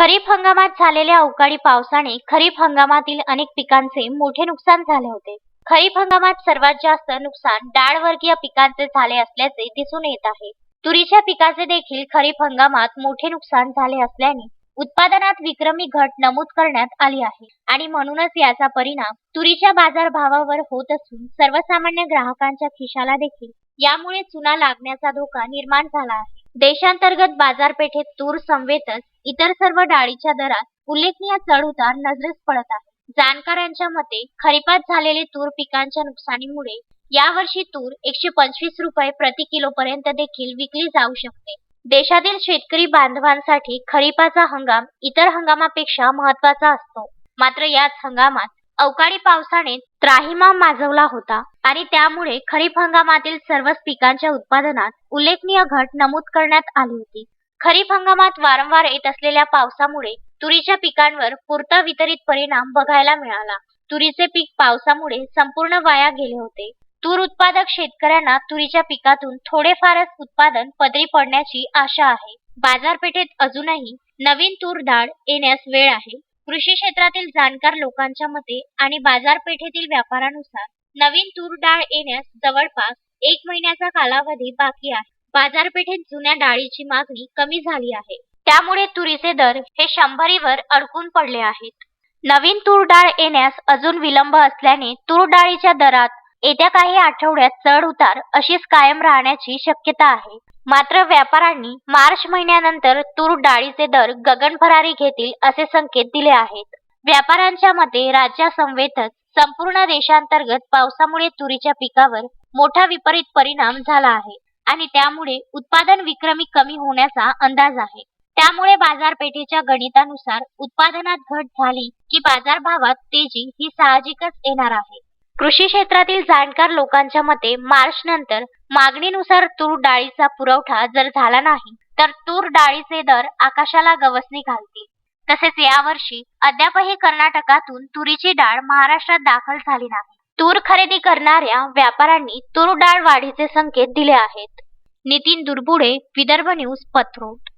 खरीप हंगामात झालेल्या अवकाळी पावसाने खरीप हंगामातील अनेक पिकांचे मोठे नुकसान झाले होते. खरीप हंगामात सर्वात जास्त नुकसान डाळवर्गीय पिकांचे झाले असल्याचे दिसून येत आहे. तुरीच्या पिकाचे देखील खरीप हंगामात मोठे नुकसान झाले असल्याने उत्पादनात विक्रमी घट नमूद करण्यात आली आहे. आणि म्हणूनच याचा परिणाम तुरीच्या बाजारभावावर होत असून सर्वसामान्य ग्राहकांच्या खिशाला देखील. यामुळे चुना लागण्याचा धोका निर्माण झाला आहे. देशांतर्गत बाजारपेठेत तूर समवेतच इतर सर्व डाळीच्या दरात उल्लेखनीय चढ उतार नजरेस पडत आहे. जाणकारांच्या मते खरीपात झालेले तूर पिकांच्या नुकसानीमुळे यावर्षी तूर एकशे पंचवीस रुपये प्रति किलो पर्यंत देखील विकली जाऊ शकते. देशातील शेतकरी बांधवांसाठी खरीपाचा हंगाम इतर हंगामापेक्षा महत्त्वाचा असतो. मात्र याच हंगामात अवकाळी पावसाने त्राहिमाम माजवला होता आणि त्यामुळे खरीप हंगामातील सर्वच पिकांच्या उत्पादनात उल्लेखनीय घट नमूद करण्यात आली होती. खरीप हंगामात वारंवार येत असलेल्या पावसामुळे तुरीच्या पिकांवर पुरता वितरित परिणाम बघायला मिळाला. तुरीचे पीक पावसामुळे संपूर्ण वाया गेले होते. तूर उत्पादक शेतकऱ्यांना तुरीच्या पिकातून थोडेफारच उत्पादन पदरी पडण्याची आशा आहे. बाजारपेठेत अजूनही नवीन तूर डाळ येण्यास वेळ आहे. कृषी क्षेत्रातील जाणकार लोकांच्या मते आणि बाजारपेठेतील व्यापारानुसार नवीन तूर डाळ येण्यास जवळपास एक महिन्याचा कालावधी बाकी आहे. बाजारपेठेत जुन्या डाळीची मागणी कमी झाली आहे. त्यामुळे तुरीचे दर हे शंभरीवर अडकून पडले आहेत. नवीन तूर डाळ येण्यास अजून विलंब असल्याने तूर डाळीच्या दरात येत्या काही आठवड्यात चढ उतार अशीच कायम राहण्याची शक्यता आहे. मात्र व्यापाऱ्यांनी मार्च महिन्यानंतर तूर डाळीचे दर गगनभरारी घेतील असे संकेत दिले आहेत. व्यापाऱ्यांच्या मते राज्यासमवेतच संपूर्ण देशांतर्गत पावसामुळे तुरीच्या पिकावर मोठा विपरीत परिणाम झाला आहे आणि त्यामुळे उत्पादन विक्रमी कमी होण्याचा अंदाज आहे. त्यामुळे बाजारपेठेच्या गणितानुसार उत्पादनात घट झाली की बाजारभावात तेजी ही साहजिकच येणार आहे. कृषी क्षेत्रातील जाणकार लोकांच्या मते मार्च नंतर मागणीनुसार तूर डाळीचा पुरवठा जर झाला नाही तर तूर डाळीचे दर आकाशाला गवसणी घालतील. तसेच यावर्षी अद्यापही कर्नाटकातून तुरीची डाळ महाराष्ट्रात दाखल झाली नाही. तूर खरेदी करणाऱ्या व्यापाऱ्यांनी तूर डाळ वाढीचे संकेत दिले आहेत. नितीन दुर्बुडे विदर्भ न्यूज पत्रोट